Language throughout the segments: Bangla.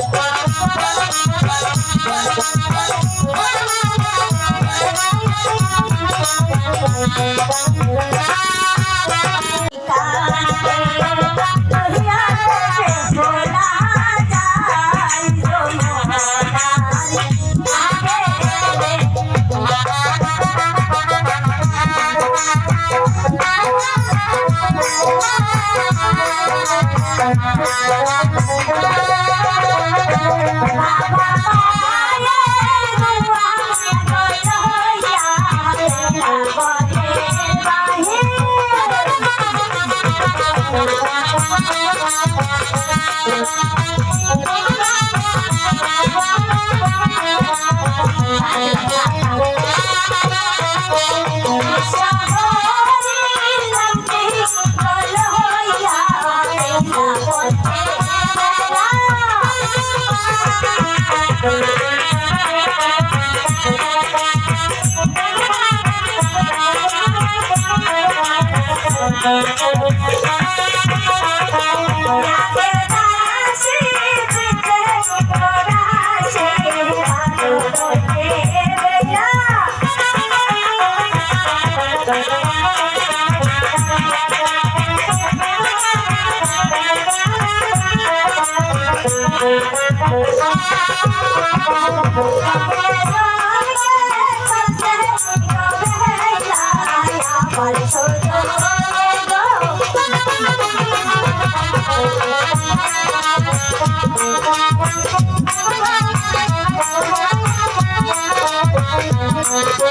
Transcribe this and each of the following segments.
Bye. Bye.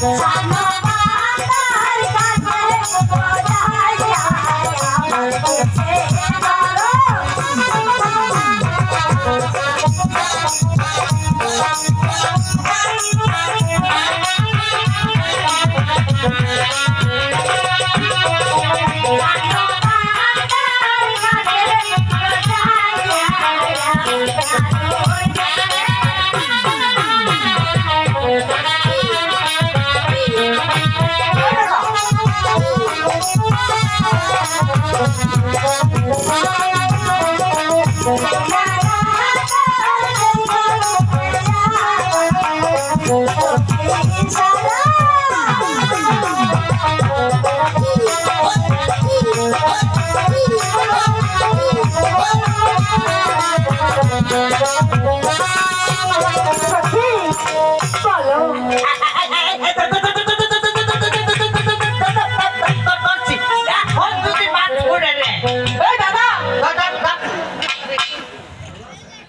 Swami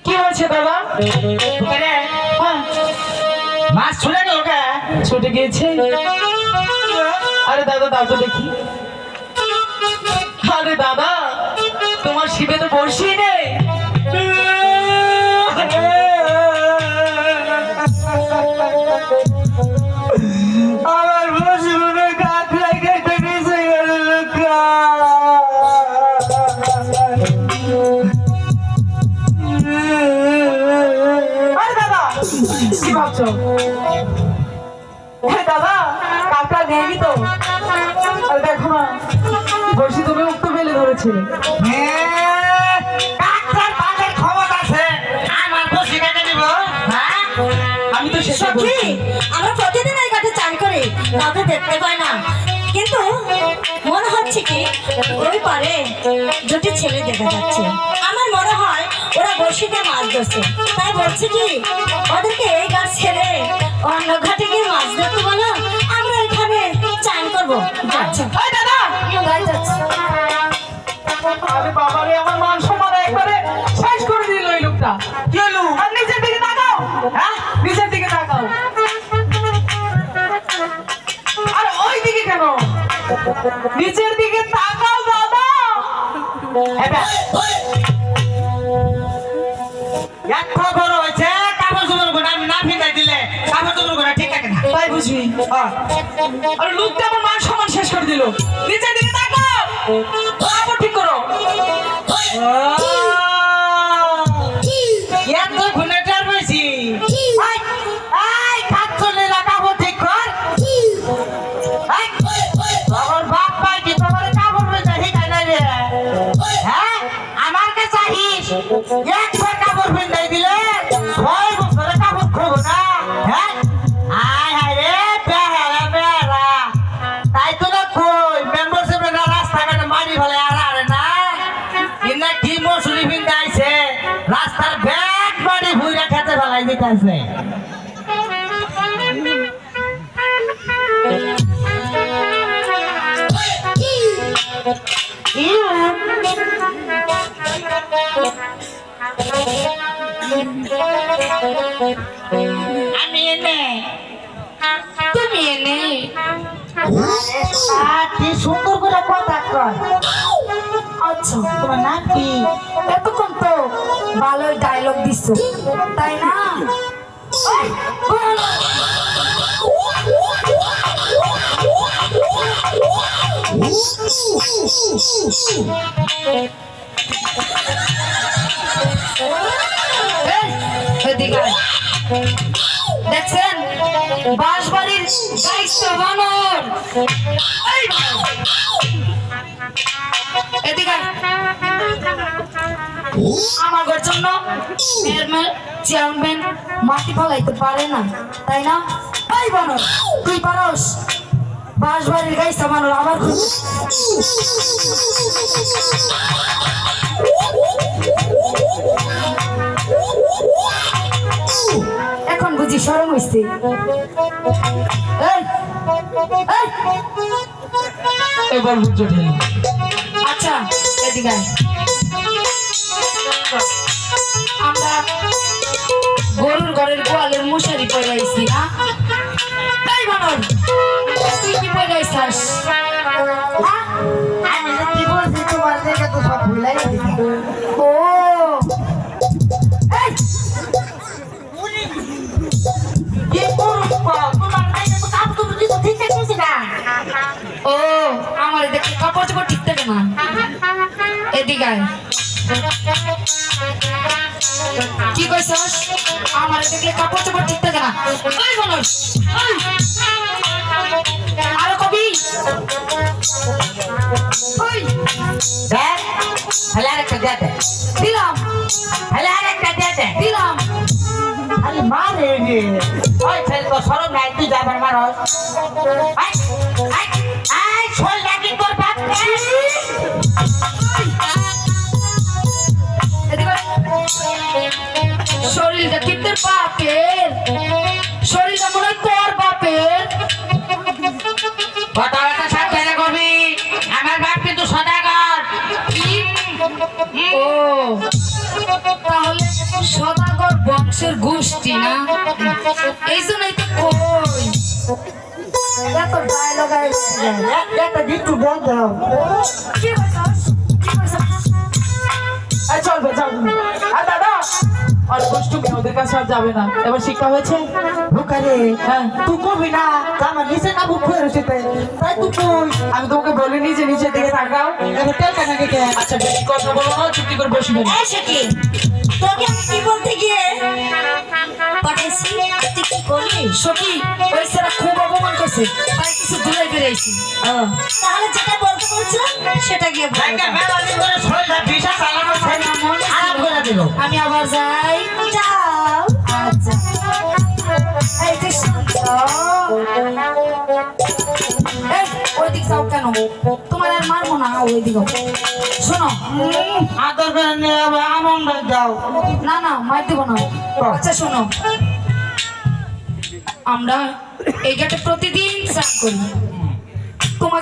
কি হয়েছে দাদা হ্যাঁ, মাছ ছুটে গিয়েছে? আরে দাদা দাও তো দেখি। আরে দাদা তোমার শিবে তো নেই। আমার বসে মনে কাকড়া কেটে গেল দাদা, কি ভাবছ? দাদা কাকা নেই তো? দেখো না বর্ষি তুমি উক্ত ফেলে ধরেছে। কাকড়ার সখী আমরা প্রতিদিন এই ঘাটে চান করি কাউকে দেখতে পাই না। কিন্তু মনে হচ্ছে কি ওই পারে দুটি ছেলে দেখা যাচ্ছে। আমার মনে হয় ওরা বসিতে মাছ ধরছে। তাই বলছি কি ওদেরকে এই ঘাট ছেড়ে অন্য ঘাটে গিয়ে মাছ ধরতে বলো আমরা এখানে চান করব। আচ্ছা দাদা! আরে বাবা রে আমার মান সম্মান একবারে শেষ করে দিল ওই লোকটা। নিচের দিকে তাকাও দাদা। এটা এক খবর হয়েছে কাপড় চোপড় করে না দিলে কাপড় চোপড় করে ঠিক থাকে না। তাই বুঝবি। আর লোকটা আমার মান সম্মান শেষ করে দিল। নিচের দিকে তাকাও। খেতে ফেলাই দিতেছে আমি এনে তুমি এনে কি সুন্দর করে কথা কয় আচ্ছা তোমার নাম কি? এতক্ষণ তো ভালোই ডায়লগ দিচ্ছ তাই না। দেখছেন? বাঁশবাড়ির দায়িত্ব বানর। এদিকে। আমার জন্য চেয়ারম্যান চেয়ারম্যান মাটি ফলাইতে পারে না তাই না? এই বানর তুই পারস? বাঁশবাড়ির গাইছা বানর আবার এখন বুঝি সরম হইছে। এই, এবার বুঝছ ঠিক। আচ্ছা এদিকে আয়। আমরা গরুর ঘরের গোয়ালের মশারি পয়লাইছি না? এই বানর তুই কি আমি যে কি বলছি তোমার দেখে তো সব ভুলাই ও। কি করব তোমার দেখে তো কাপ তুমি কিছু ঠিক না। ও আমার দেখে কাপড় চোপড় ঠিক থাকে না। এদিকে কি কইছস? আমার দেখলে কাপড় চোপড় ঠিক থাকে না। ওই আরও কবি। ওই। দেখ হলে আরেকটা দিলাম। হলে আরেকটা দে দে। দিলাম। আরে মারে রে ওই ছেলে তো সরম নাই তুই যাবার আই ও। তাহলে সদাগর বংশের গোষ্ঠী না? এই জন্যই তো কই? এত ডায়লগ একটা গিট্টু বল দাও। কি বলছস কি বলছস এই চলবে যাও আর দাদা আর দুষ্টু ওদের কাছে আর যাবে না। এবার শিক্ষা হয়েছে? হ্যাঁ। তুই কবি না আমার নিচে না বুক হয়ে রয়েছে তাই কই? আমি তোমাকে বলিনি যে নিচের দিকে তাকাও। এবার তেল কানা কেটে আচ্ছা বেশি কথা বলো না চুপটি করে বসবে এই তোকে কি বলতে গিয়ে পাঠাইছি? তুই কি করলি সখি ওই করছে তাই কিছু দূরে বেরিয়েছি। তাহলে যেটা বলতে বলছিলাম সেটা গিয়ে আমি আবার যাই। যাও। আচ্ছা। এই যে শুনছো এই ওই দিক যাও কেন? তোমার আর মারবো না ওই দিকে শোনো। আদর যাও। না না মার দেবো না। আচ্ছা শোনো। আমরা এই ঘাটে প্রতিদিন স্নান করি। তোমার